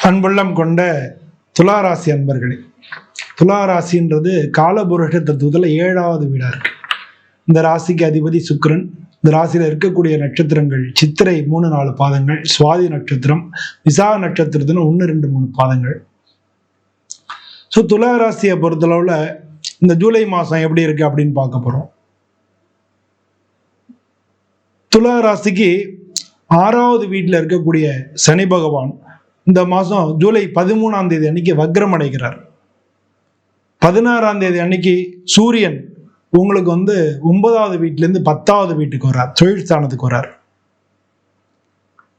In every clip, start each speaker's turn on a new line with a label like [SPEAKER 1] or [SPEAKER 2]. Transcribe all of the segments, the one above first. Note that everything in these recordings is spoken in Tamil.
[SPEAKER 1] அன்புள்ளம் கொண்ட துளாராசி அன்பர்களே துளாராசின்றது காலபுருஷ தத்துவத்தில் ஏழாவது வீடாக இருக்கு. இந்த ராசிக்கு அதிபதி சுக்கரன் இந்த ராசியில் இருக்கக்கூடிய நட்சத்திரங்கள் சித்திரை மூணு நாலு பாதங்கள் சுவாதி நட்சத்திரம் விசா நட்சத்திரத்துல ஒன்று ரெண்டு மூணு பாதங்கள். ஸோ துலா ராசியை இந்த ஜூலை மாதம் எப்படி இருக்கு அப்படின்னு பார்க்க போகிறோம் துலா ராசிக்கு ஆறாவது வீட்டில் இருக்கக்கூடிய சனி பகவான் இந்த மாதம் ஜூலை பதிமூணாம் தேதி அன்னைக்கு வக்ரம் அடைகிறார். பதினாறாம் தேதி அன்னைக்கு சூரியன் உங்களுக்கு வந்து ஒன்பதாவது வீட்டிலேருந்து பத்தாவது வீட்டுக்கு வர்றார் தொழில் ஸ்தானத்துக்கு வர்றார்.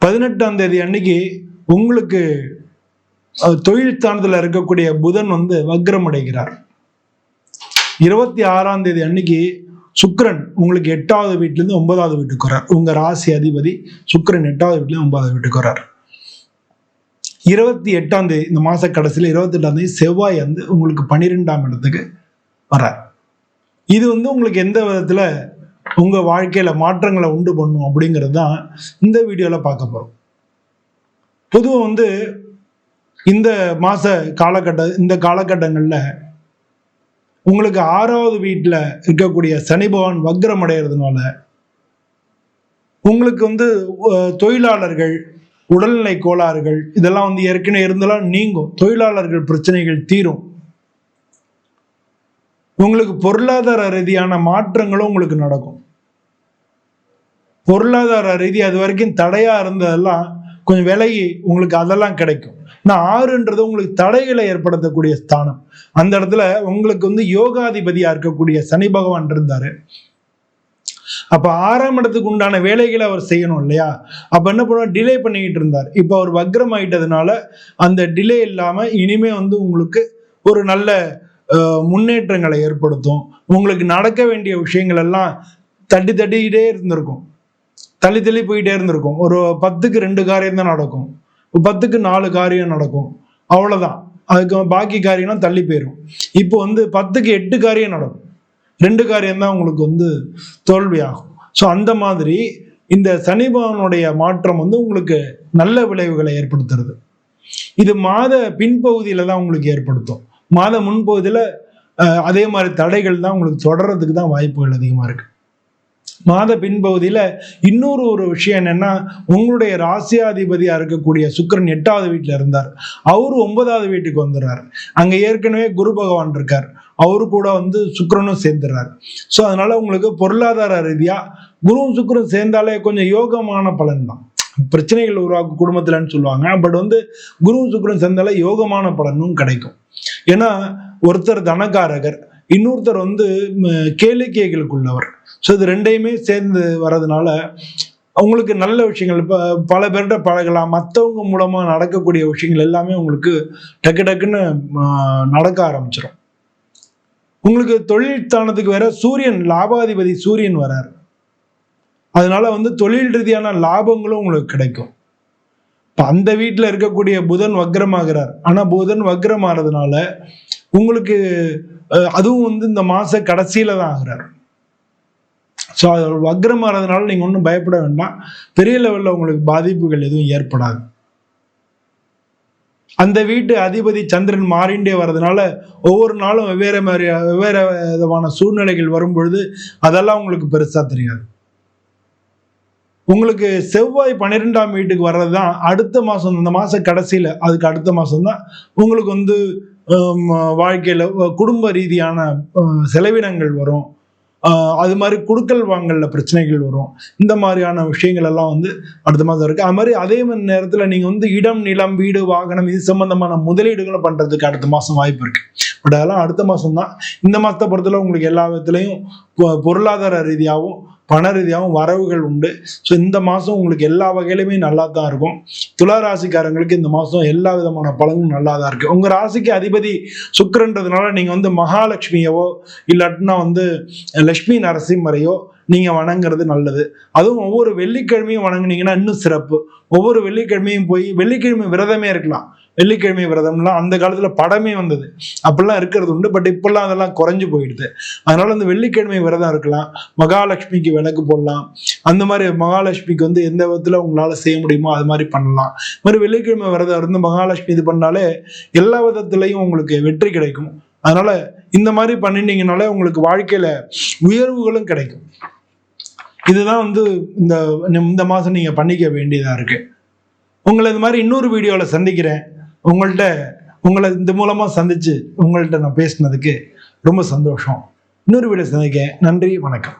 [SPEAKER 1] பதினெட்டாம் தேதி அன்னைக்கு உங்களுக்கு தொழில் ஸ்தானத்தில் இருக்கக்கூடிய புதன் வந்து வக்ரம் அடைகிறார். இருபத்தி ஆறாம் தேதி அன்னைக்கு சுக்கரன் உங்களுக்கு எட்டாவது வீட்டிலேருந்து ஒன்பதாவது வீட்டுக்கு வர்றார். உங்கள் ராசி அதிபதி சுக்கரன் எட்டாவது வீட்டிலேருந்து ஒன்பதாவது வீட்டுக்கு வர்றார். இருபத்தி எட்டாம் தேதி இந்த மாத கடைசியில் இருபத்தி எட்டாம் தேதி செவ்வாய் வந்து உங்களுக்கு பன்னிரெண்டாம் இடத்துக்கு வர்றார். இது வந்து உங்களுக்கு எந்த விதத்தில் உங்கள் வாழ்க்கையில் மாற்றங்களை உண்டு பண்ணும் அப்படிங்கிறது தான் இந்த வீடியோவில் பார்க்க போகிறோம் பொதுவாக வந்து இந்த மாத காலகட்ட இந்த காலகட்டங்களில் உங்களுக்கு ஆறாவது வீட்டில் இருக்கக்கூடிய சனி பகவான் வக்ரம் அடைகிறதுனால உங்களுக்கு வந்து தொழிலாளர்கள் உடல்நிலை கோளாறுகள் இதெல்லாம் வந்து ஏற்கனவே இருந்தாலும் நீங்கும். தொழிலாளர்கள் பிரச்சனைகள் தீரும். உங்களுக்கு பொருளாதார ரீதியான மாற்றங்களும் உங்களுக்கு நடக்கும். பொருளாதார ரீதி அது வரைக்கும் தடையா இருந்ததெல்லாம் கொஞ்சம் விலகி உங்களுக்கு அதெல்லாம் கிடைக்கும். நான் ஆறுன்றது உங்களுக்கு தடைகளை ஏற்படுத்தக்கூடிய ஸ்தானம். அந்த இடத்துல உங்களுக்கு வந்து யோகாதிபதியா இருக்கக்கூடிய சனி பகவான் இருந்தாரு. அப்ப ஆறாம் இடத்துக்கு உண்டான வேலைகளை அவர் செய்யணும் இல்லையா? அப்ப என்ன பண்ணுவார்? டிலே பண்ணிக்கிட்டு இருந்தார். இப்போ அவர் வக்ரம் ஆயிட்டதுனால அந்த டிலே இல்லாம இனிமே வந்து உங்களுக்கு ஒரு நல்ல முன்னேற்றங்களை ஏற்படுத்தும். உங்களுக்கு நடக்க வேண்டிய விஷயங்கள் எல்லாம் தட்டி தட்டிக்கிட்டே இருந்திருக்கும். தள்ளி தள்ளி போயிட்டே இருந்திருக்கும். ஒரு பத்துக்கு ரெண்டு காரியம் தான் நடக்கும். பத்துக்கு நாலு காரியம் நடக்கும். அவ்வளவுதான். அதுக்கு பாக்கி காரியம்லாம் தள்ளி போயிடும் இப்போ வந்து பத்துக்கு எட்டு காரியம் நடக்கும். ரெண்டு காரியம் தான் உங்களுக்கு வந்து தோல்வியாகும். ஸோ அந்த மாதிரி இந்த சனிபவனுடைய மாற்றம் வந்து உங்களுக்கு நல்ல விளைவுகளை ஏற்படுத்துறது. இது மாத பின்பகுதியில தான் உங்களுக்கு ஏற்படுத்தும். மாத முன்பகுதியில் அதே மாதிரி தடைகள் தான் உங்களுக்கு தொடர்றதுக்கு தான் வாய்ப்புகள் அதிகமாக இருக்குது மாத பின்பகுதியில் இன்னொரு ஒரு விஷயம் என்னென்னா உங்களுடைய ராசியாதிபதியாக இருக்கக்கூடிய சுக்கிரன் எட்டாவது வீட்டில் இருந்தார். அவரு ஒன்பதாவது வீட்டுக்கு வந்துடுறாரு. அங்கே ஏற்கனவே குரு பகவான் இருக்கார். அவரு கூட வந்து சுக்கரனும் சேர்ந்துடுறாரு. ஸோ அதனால் உங்களுக்கு பொருளாதார ரீதியாக குருவும் சுக்கரன் சேர்ந்தாலே கொஞ்சம் யோகமான பலன் தான். பிரச்சனைகள் உருவாக்கும் குடும்பத்துலன்னு சொல்லுவாங்க. பட் வந்து குரு சுக்கரன் சேர்ந்தாலே யோகமான பலனும் கிடைக்கும். ஏன்னா ஒருத்தர் தனகாரகர். இன்னொருத்தர் வந்து கேளிக்கைகளுக்குள்ளவர். ஸோ இது ரெண்டையுமே சேர்ந்து வர்றதுனால அவங்களுக்கு நல்ல விஷயங்கள் இப்போ பல பேர்கிட்ட பழகலாம். மற்றவங்க மூலமாக நடக்கக்கூடிய விஷயங்கள் எல்லாமே உங்களுக்கு டக்கு டக்குன்னு நடக்க ஆரம்பிச்சிடும் உங்களுக்கு தொழில் ஸ்தானத்துக்கு வேற சூரியன் லாபாதிபதி சூரியன் வரார். அதனால வந்து தொழில் ரீதியான லாபங்களும் உங்களுக்கு கிடைக்கும். இப்போ அந்த வீட்டில் இருக்கக்கூடிய புதன் வக்ரமாகிறார். ஆனால் புதன் வக்ரமாகிறதுனால உங்களுக்கு அதுவும் வந்து இந்த மாச கடைசியில தான் ஆகிறார். ஸோ அது வக்ரமாகிறதுனால நீங்கள் ஒன்றும் பயப்பட வேண்டாம். பெரிய லெவலில் உங்களுக்கு பாதிப்புகள் எதுவும் ஏற்படாது. அந்த வீட்டு அதிபதி சந்திரன் மாறிண்டே வர்றதுனால ஒவ்வொரு நாளும் வெவ்வேறு மாதிரி வெவ்வேறு விதமான சூழ்நிலைகள் வரும் பொழுது அதெல்லாம் உங்களுக்கு பெருசாக தெரியாது. உங்களுக்கு செவ்வாய் பன்னிரெண்டாம் வீட்டுக்கு வர்றது தான் அடுத்த மாதம் இந்த மாத கடைசியில் அதுக்கு அடுத்த மாதம் தான் உங்களுக்கு வந்து வாழ்க்கையில் குடும்ப ரீதியான செலவினங்கள் வரும். அது மாதிரி குடுக்கல் வாங்கல பிரச்சனைகள் வரும். இந்த மாதிரியான விஷயங்கள் எல்லாம் வந்து அடுத்த மாதம் இருக்கு. அது மாதிரி அதே மாதிரி நேரத்தில் நீங்கள் வந்து இடம் நிலம் வீடு வாகனம் இது சம்பந்தமான முதலீடுகளை பண்ணுறதுக்கு அடுத்த மாதம் வாய்ப்பு இருக்கு. பட் அதெல்லாம் அடுத்த மாதம் தான். இந்த மாதத்தை பொறுத்தவரை உங்களுக்கு எல்லா விதத்துலையும் பொ- பொருளாதார ரீதியாகவும் பண ரீதியாகவும் வரவுகள் உண்டு. ஸோ இந்த மாதம் உங்களுக்கு எல்லா வகையிலுமே நல்லா தான் இருக்கும். துலா ராசிக்காரங்களுக்கு இந்த மாதம் எல்லா விதமான பலனும் நல்லா தான் இருக்குது உங்கள் ராசிக்கு அதிபதி சுக்கிரன்றதுனால நீங்கள் வந்து மகாலட்சுமியவோ இல்லாட்டினா வந்து லட்சுமி நரசிம்மரையோ நீங்கள் வணங்குறது நல்லது. அதுவும் ஒவ்வொரு வெள்ளிக்கிழமையும் வணங்குனீங்கன்னா இன்னும் சிறப்பு. ஒவ்வொரு வெள்ளிக்கிழமையும் போய் வெள்ளிக்கிழமை விரதமே இருக்கலாம். வெள்ளிக்கிழமை விரதம்லாம் அந்த காலத்தில் படமே வந்தது. அப்படிலாம் இருக்கிறது உண்டு பட் இப்பெல்லாம் அதெல்லாம் குறைஞ்சு போயிடுது. அதனால அந்த வெள்ளிக்கிழமை விரதம் இருக்கலாம் மகாலட்சுமிக்கு விளக்கு போடலாம். அந்த மாதிரி மகாலட்சுமிக்கு வந்து எந்த விதத்தில் உங்களால் செய்ய முடியுமோ அது மாதிரி பண்ணலாம். இது மாதிரி வெள்ளிக்கிழமை விரதம் இருந்து மகாலட்சுமி இது பண்ணாலே எல்லா விதத்துலையும் உங்களுக்கு வெற்றி கிடைக்கும். அதனால இந்த மாதிரி பண்ணிட்டீங்கனாலே உங்களுக்கு வாழ்க்கையில உயர்வுகளும் கிடைக்கும். இதுதான் வந்து இந்த இந்த மாதம் நீங்கள் பண்ணிக்க வேண்டியதாக இருக்கு. உங்களை இந்த மாதிரி இன்னொரு வீடியோவில் சந்திக்கிறேன். உங்கள்கிட்ட உங்களை இந்த மூலமாக சந்திச்சு உங்கள்கிட்ட நான் பேசினதுக்கு ரொம்ப சந்தோஷம். இன்னொரு வீடியோ சந்திக்க நன்றி வணக்கம்.